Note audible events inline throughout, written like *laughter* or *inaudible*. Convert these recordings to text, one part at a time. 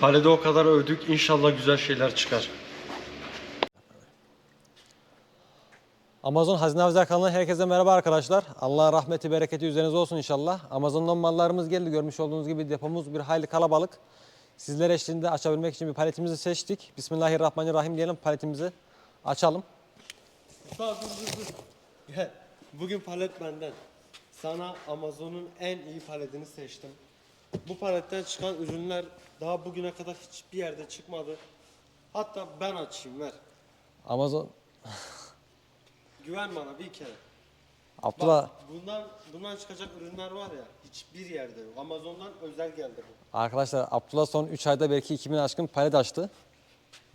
Halide o kadar övdük. İnşallah güzel şeyler çıkar. Amazon Hazine Avcılar kanalına herkese merhaba arkadaşlar. Allah'ın rahmeti, bereketi üzerinize olsun inşallah. Amazon'dan mallarımız geldi. Görmüş olduğunuz gibi depomuz bir hayli kalabalık. Sizler eşliğinde açabilmek için bir paletimizi seçtik. Bismillahirrahmanirrahim diyelim paletimizi açalım. Dur dur dur. Gel. Bugün palet benden. Sana Amazon'un en iyi paletini seçtim. Bu paletten çıkan ürünler daha bugüne kadar hiçbir yerde çıkmadı. Hatta ben açayım ver. Amazon *laughs* Güven bana bir kere. Abdullah Bak bundan bundan çıkacak ürünler var ya hiçbir yerde yok. Amazon'dan özel geldi bu. arkadaşlar Abdullah son 3 ayda belki 2000 aşkın palet açtı.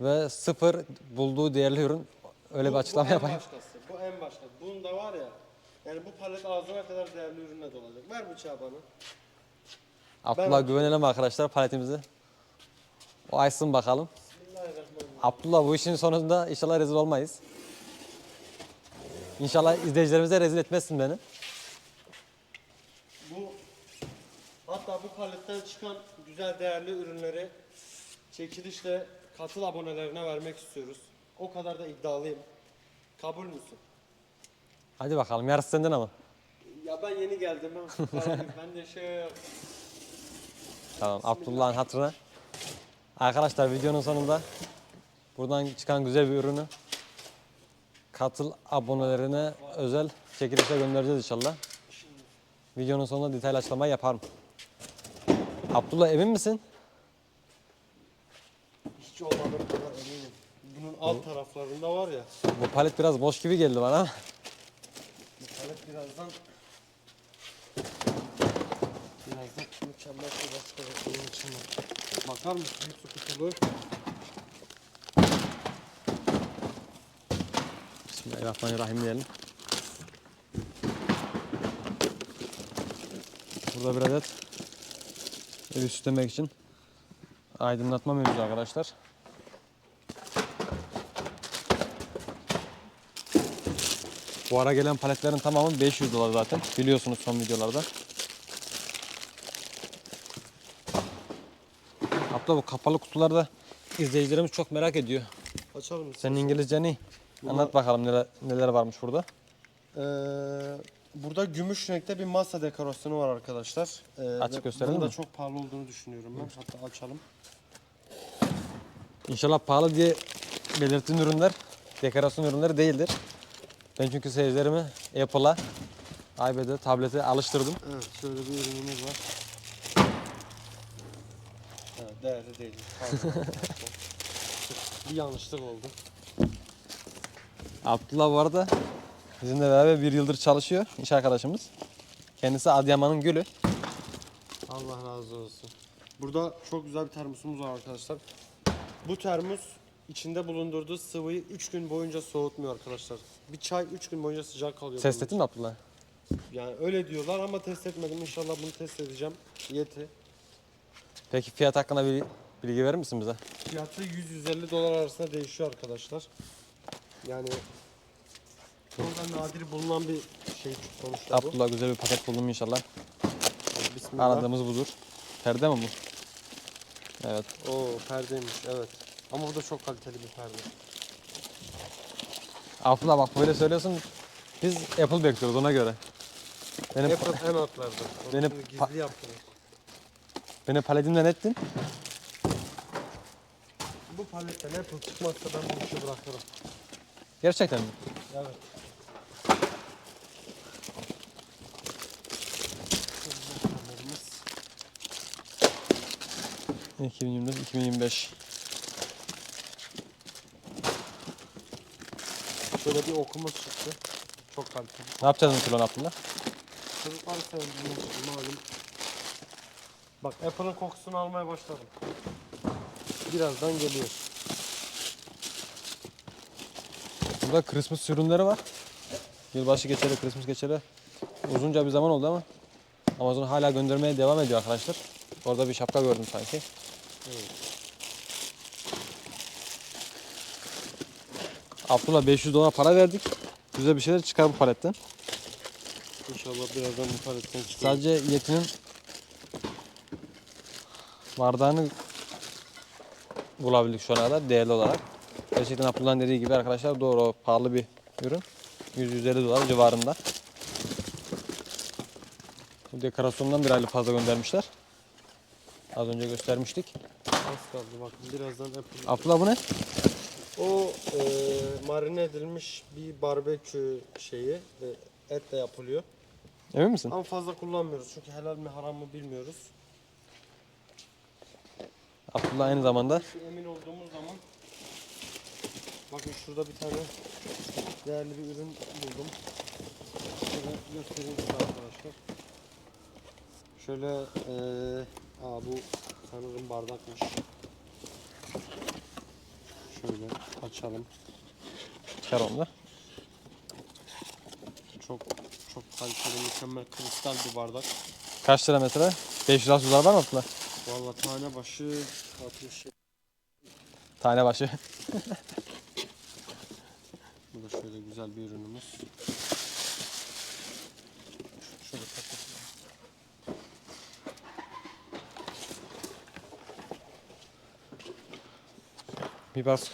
Ve sıfır bulduğu değerli ürün öyle bir Bu- açıklama bu yapayım. başkası. Bu en başkası. Bunda var ya yani bu palet ağzına kadar değerli ürünle dolacak. Ver bıçağı bana. Abdullah güvenelim arkadaşlar paletimizi. O açsın bakalım. Bismillahirrahmanirrahim. Abdullah bu işin sonunda inşallah rezil olmayız. İnşallah izleyicilerimize rezil etmezsin beni. Bu hatta bu paletten çıkan güzel değerli ürünleri çekilişle katıl abonelerine vermek istiyoruz. O kadar da iddialıyım. Kabul müsün? Hadi bakalım yarısı senden ama. Ya ben yeni geldim *laughs* ben de şey. Tamam Abdullah'ın hatırına. Arkadaşlar videonun sonunda buradan çıkan güzel bir ürünü katıl abonelerine özel çekilişe göndereceğiz inşallah. Videonun sonunda detaylı açıklama yaparım. Abdullah emin misin? Hiç olmadığım kadar eminim. Bunun alt taraflarında var ya. Bu palet biraz boş gibi geldi bana. Bu palet birazdan birazdan mükemmel şeyler çıkacak bunun içinden. Bakar mısın? Su kutulu. Bismillahirrahmanirrahim diyelim. Burada bir adet evi süslemek için aydınlatma mevzu arkadaşlar. Bu ara gelen paletlerin tamamı 500 dolar zaten. Biliyorsunuz son videolarda. Hatta bu kapalı kutularda izleyicilerimiz çok merak ediyor. Açar mısın? Senin İngilizcen iyi. Anlat bakalım neler, neler varmış burada. Ee, burada gümüş renkte bir masa dekorasyonu var arkadaşlar. Ee, Açık ve gösterelim bunun da mi? çok pahalı olduğunu düşünüyorum ben. Hatta açalım. İnşallah pahalı diye belirttiğin ürünler dekorasyon ürünleri değildir. Ben çünkü seyircilerimi Apple'a, iPad'e, tablete alıştırdım. Evet, şöyle bir ürünümüz var. Değerli değil. Pardon. *laughs* bir yanlışlık oldu. Abdullah bu arada bizimle beraber bir yıldır çalışıyor iş arkadaşımız. Kendisi Adıyaman'ın gülü. Allah razı olsun. Burada çok güzel bir termosumuz var arkadaşlar. Bu termos içinde bulundurduğu sıvıyı 3 gün boyunca soğutmuyor arkadaşlar. Bir çay 3 gün boyunca sıcak kalıyor. Test bunun ettin mi Abdullah? Yani öyle diyorlar ama test etmedim. İnşallah bunu test edeceğim. Yeti. Peki fiyat hakkında bir bilgi verir misin bize? Fiyatı 100-150 dolar arasında değişiyor arkadaşlar. Yani çok da nadir bulunan bir şey sonuçta bu. Abdullah güzel bir paket buldum inşallah. Bismillah. Aradığımız budur. Perde mi bu? Evet. Oo perdeymiş evet. Ama bu da çok kaliteli bir perde. Abdullah bak böyle söylüyorsun. Biz Apple bekliyoruz ona göre. Benim Apple en altlarda. Benim pa- gizli yaptılar. Beni paletimden ettin. Bu paletten Apple çıkmazsa ben bu işi bırakırım. Gerçekten mi? Evet. 2024 2025. Şöyle bir okumuz çıktı. Çok kaliteli. Ne yapacağız bu kilonu Abdullah? Çocuklar sevdiğim için malum. Bak Apple'ın kokusunu almaya başladım. Birazdan geliyor. Burada Christmas ürünleri var. Yılbaşı geçeli, Christmas geçeli uzunca bir zaman oldu ama Amazon hala göndermeye devam ediyor arkadaşlar. Orada bir şapka gördüm sanki. Abdullah 500 dolar para verdik. Güzel bir şeyler çıkar bu paletten. İnşallah birazdan bu paletten çıkıyor. Sadece Yeti'nin bardağını bulabildik şu ana kadar değerli olarak. Gerçekten Abdullah'ın dediği gibi arkadaşlar doğru o pahalı bir ürün. 100-150 dolar civarında. Bu dekorasyondan bir aylık fazla göndermişler. Az önce göstermiştik. Az kaldı bakın birazdan yapılır. Abdullah bu ne? O e, marine edilmiş bir barbekü şeyi. E, etle yapılıyor. Emin misin? Ama fazla kullanmıyoruz çünkü helal mi haram mı bilmiyoruz. Abdullah aynı zamanda emin olduğumuz zaman bakın şurada bir tane değerli bir ürün buldum. Şöyle göstereyim size arkadaşlar. Şöyle eee aa bu sanırım bardakmış. Şöyle açalım. çıkar onu da. Çok çok kaliteli mükemmel kristal bir bardak. Kaç lira mesela? 500 dolar var mı Abdullah? Vallahi tane başı 60 Tane başı. *laughs* Bu da şöyle güzel bir ürünümüz. Şöyle. Bir bas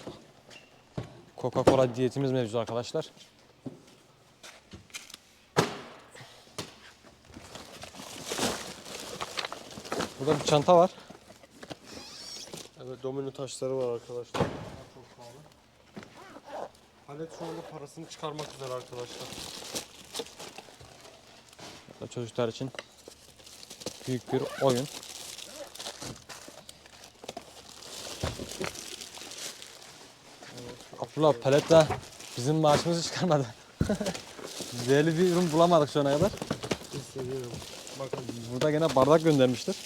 Coca-Cola diyetimiz mevcut arkadaşlar. Burada bir çanta var. Evet domino taşları var arkadaşlar. Çok pahalı. Palet şu anda parasını çıkarmak üzere arkadaşlar. Burada Çocuklar için büyük bir oyun. Abdullah palet daha bizim maaşımızı çıkarmadı. *laughs* Değerli bir ürün bulamadık şu ana kadar. Hissediyorum. Bakın Burada gene bardak göndermiştir.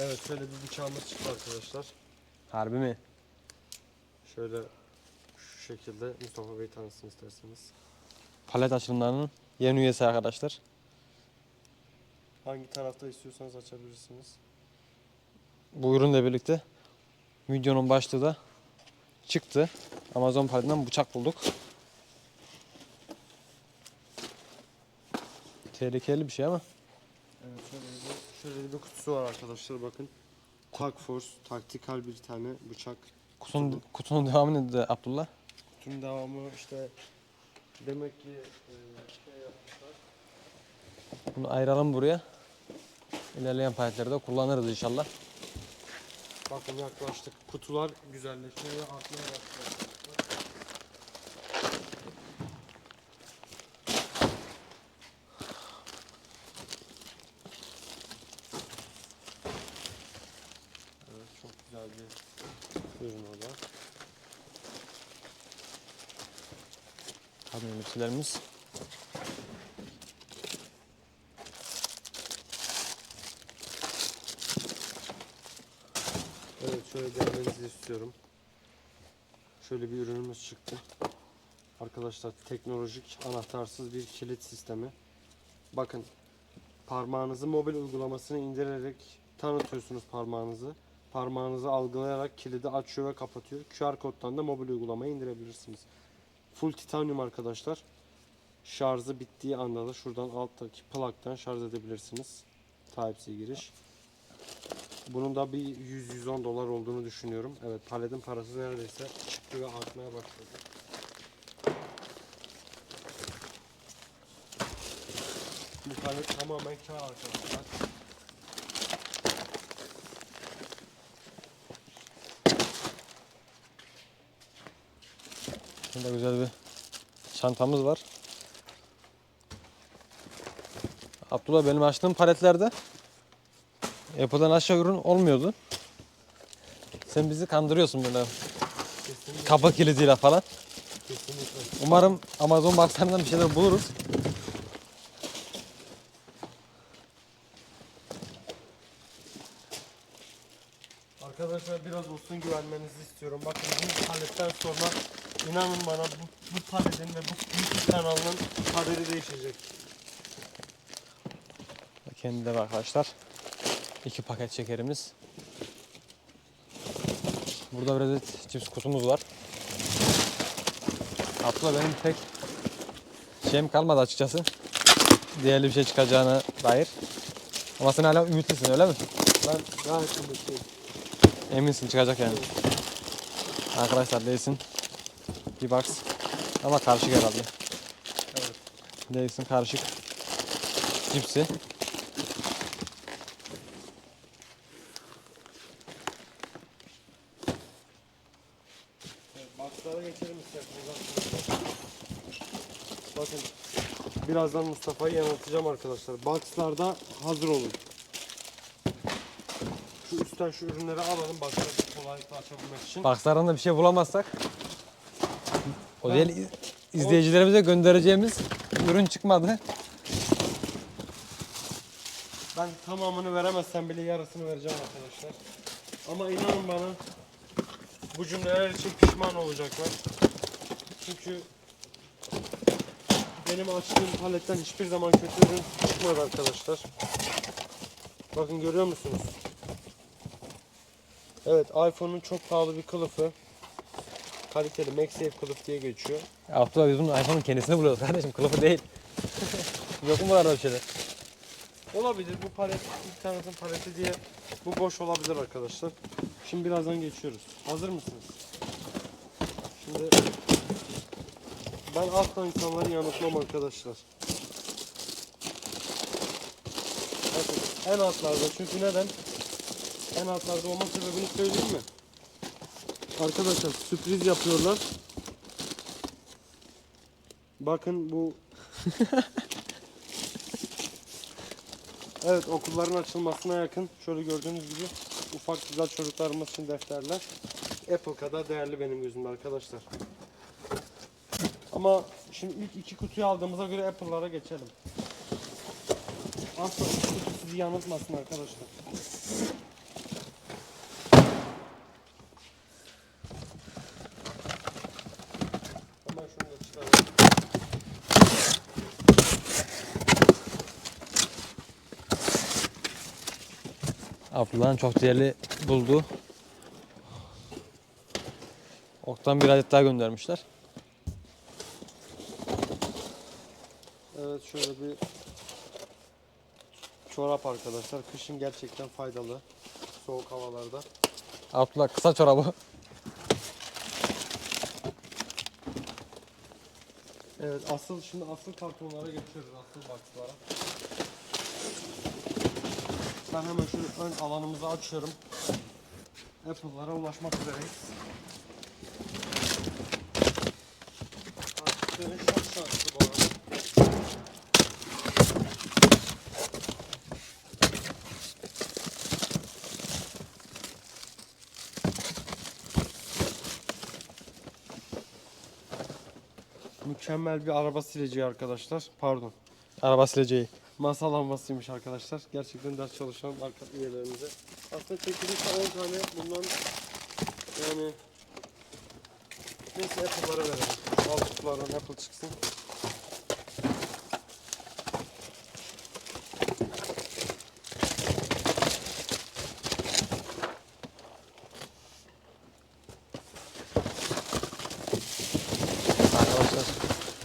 Evet şöyle bir bıçağımız çıktı arkadaşlar. Harbi mi? Şöyle şu şekilde Mustafa Bey tanısın isterseniz. Palet açılımlarının yeni üyesi arkadaşlar. Hangi tarafta istiyorsanız açabilirsiniz. Bu ürünle birlikte videonun başlığı da çıktı. Amazon paletinden bıçak bulduk. Tehlikeli bir şey ama. Evet şöyle şöyle bir kutusu var arkadaşlar bakın. Tag Force taktikal bir tane bıçak. Kutunun, kutunun devamını da Abdullah. Kutunun devamı işte demek ki e, şey yapmışlar. Bunu ayıralım buraya. İlerleyen paletlerde kullanırız inşallah. Bakın yaklaştık. Kutular güzelleşiyor ve artmaya başlıyor. Evet çok güzel bir ürün o da. Kadın elbiselerimiz. Evet şöyle denemenizi istiyorum. Şöyle bir ürünümüz çıktı. Arkadaşlar teknolojik anahtarsız bir kilit sistemi. Bakın parmağınızı mobil uygulamasını indirerek tanıtıyorsunuz parmağınızı. Parmağınızı algılayarak kilidi açıyor ve kapatıyor. QR koddan da mobil uygulamayı indirebilirsiniz. Full titanyum arkadaşlar. Şarjı bittiği anda da şuradan alttaki plaktan şarj edebilirsiniz. Type-C giriş. Bunun da bir 100-110 dolar olduğunu düşünüyorum. Evet paletin parası neredeyse çıktı ve artmaya başladı. Bu palet tamamen kar arkadaşlar. Burada güzel bir çantamız var. Abdullah benim açtığım paletlerde Apple'dan aşağı ürün olmuyordu. Sen bizi kandırıyorsun böyle Kesinlikle. kapa kilidiyle falan. Kesinlikle. Umarım Amazon boxlarından bir şeyler buluruz. Arkadaşlar biraz olsun güvenmenizi istiyorum. Bakın bu paletten sonra inanın bana bu, bu paletin ve bu YouTube kanalının kaderi değişecek. Kendi de var arkadaşlar. İki paket şekerimiz. Burada bir adet cips kutumuz var. Abdullah benim pek şeyim kalmadı açıkçası. değerli bir şey çıkacağına dair. Ama sen hala ümitlisin öyle mi? Ben gayet umutluyum. Eminsin çıkacak yani. Arkadaşlar değilsin. Bir box. Ama karışık herhalde. Evet. Değilsin karışık. Cipsi. Boxlara geçelim isterseniz. Bakın birazdan Mustafa'yı yanıltacağım arkadaşlar. Boxlarda hazır olun. Şu üstten şu ürünleri alalım boxları kolaylıkla açabilmek için. Boxlardan da bir şey bulamazsak o değil iz- izleyicilerimize göndereceğimiz ürün çıkmadı. Ben tamamını veremezsem bile yarısını vereceğim arkadaşlar. Ama inanın bana bu cümleler için pişman olacaklar. Çünkü benim açtığım paletten hiçbir zaman kötü ürün çıkmadı arkadaşlar. Bakın görüyor musunuz? Evet iPhone'un çok pahalı bir kılıfı. Kaliteli MagSafe kılıf diye geçiyor. Abdullah biz bunun iPhone'un kendisini buluyoruz kardeşim. Kılıfı değil. *laughs* Yok mu burada bir şeyler? Olabilir bu palet internetin paleti diye bu boş olabilir arkadaşlar. Şimdi birazdan geçiyoruz. Hazır mısınız? Şimdi ben asla insanları yanıltmam arkadaşlar. Bakın en altlarda çünkü neden? En altlarda olma sebebini söyleyeyim mi? Arkadaşlar sürpriz yapıyorlar. Bakın bu *laughs* Evet okulların açılmasına yakın şöyle gördüğünüz gibi ufak güzel çocuklarımız için defterler. Apple kadar değerli benim gözümde arkadaşlar. Ama şimdi ilk iki kutuyu aldığımıza göre Apple'lara geçelim. Asla kutu sizi yanıltmasın arkadaşlar. Hemen şunu da çıkaralım. Abdullah'ın çok değerli bulduğu Oktan bir adet daha göndermişler. Evet şöyle bir çorap arkadaşlar. Kışın gerçekten faydalı. Soğuk havalarda. Abdullah kısa çorabı. Evet asıl şimdi asıl kartonlara geçiyoruz. Asıl boxlara. Ben hemen şu ön alanımızı açıyorum. Apple'lara ulaşmak üzereyiz. Mükemmel bir araba sileceği arkadaşlar. Pardon. Araba sileceği. Masa lambasıymış arkadaşlar. Gerçekten ders çalışan arka üyelerimize. Aslında çekilirse 10 tane bundan yani neyse Apple'lara verelim. Alt kutulardan Apple çıksın.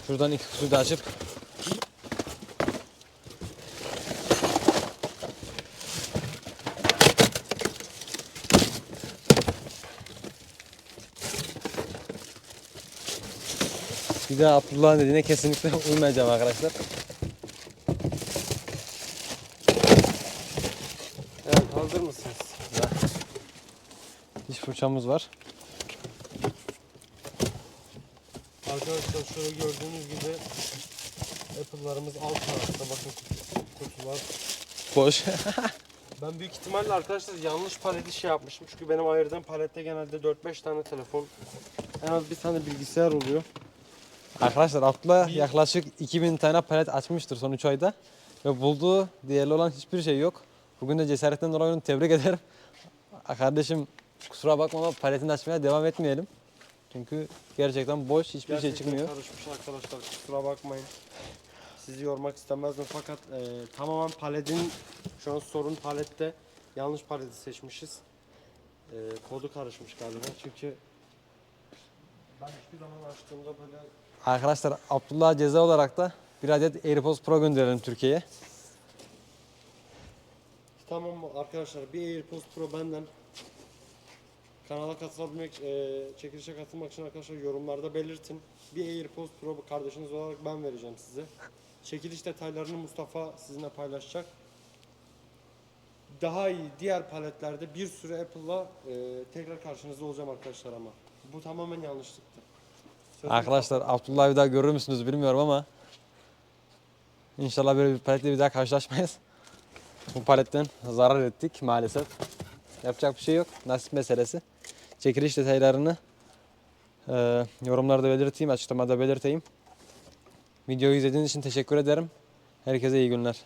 Şuradan iki kutuyu da açıp Bir daha Abdullah'ın dediğine kesinlikle *laughs* uymayacağım arkadaşlar. Evet hazır mısınız? Diş fırçamız var. Arkadaşlar şöyle gördüğünüz gibi Apple'larımız alt tarafta bakın kutular. Boş. *laughs* Ben büyük ihtimalle arkadaşlar yanlış paleti şey yapmışım. Çünkü benim ayırdığım palette genelde 4-5 tane telefon, en az bir tane bilgisayar oluyor. Arkadaşlar Abdullah yaklaşık 2000 tane palet açmıştır son 3 ayda. Ve bulduğu değerli olan hiçbir şey yok. Bugün de cesaretten dolayı onu tebrik *laughs* ederim. Kardeşim kusura bakma ama paletini açmaya devam etmeyelim. Çünkü gerçekten boş hiçbir şey Gerçekten çıkmıyor. karışmış arkadaşlar kusura bakmayın. Sizi yormak istemezdim fakat e, tamamen paletin şu an sorun palette yanlış paleti seçmişiz. E, kodu karışmış galiba çünkü ben hiçbir zaman açtığımda böyle Arkadaşlar Abdullah ceza olarak da bir adet AirPods Pro gönderelim Türkiye'ye. Tamam mı arkadaşlar bir AirPods Pro benden. Kanala katılabilmek, e, çekilişe katılmak için arkadaşlar yorumlarda belirtin. Bir AirPods Pro kardeşiniz olarak ben vereceğim size. Çekiliş detaylarını Mustafa sizinle paylaşacak. Daha iyi diğer paletlerde bir sürü Apple'la e, tekrar karşınızda olacağım arkadaşlar ama. Bu tamamen yanlışlıktı. Arkadaşlar Abdullah'ı bir daha görür müsünüz bilmiyorum ama İnşallah böyle bir paletle bir daha karşılaşmayız. Bu paletten zarar ettik maalesef. Yapacak bir şey yok. Nasip meselesi. Çekiliş detaylarını e, yorumlarda belirteyim, açıklamada belirteyim. Videoyu izlediğiniz için teşekkür ederim. Herkese iyi günler.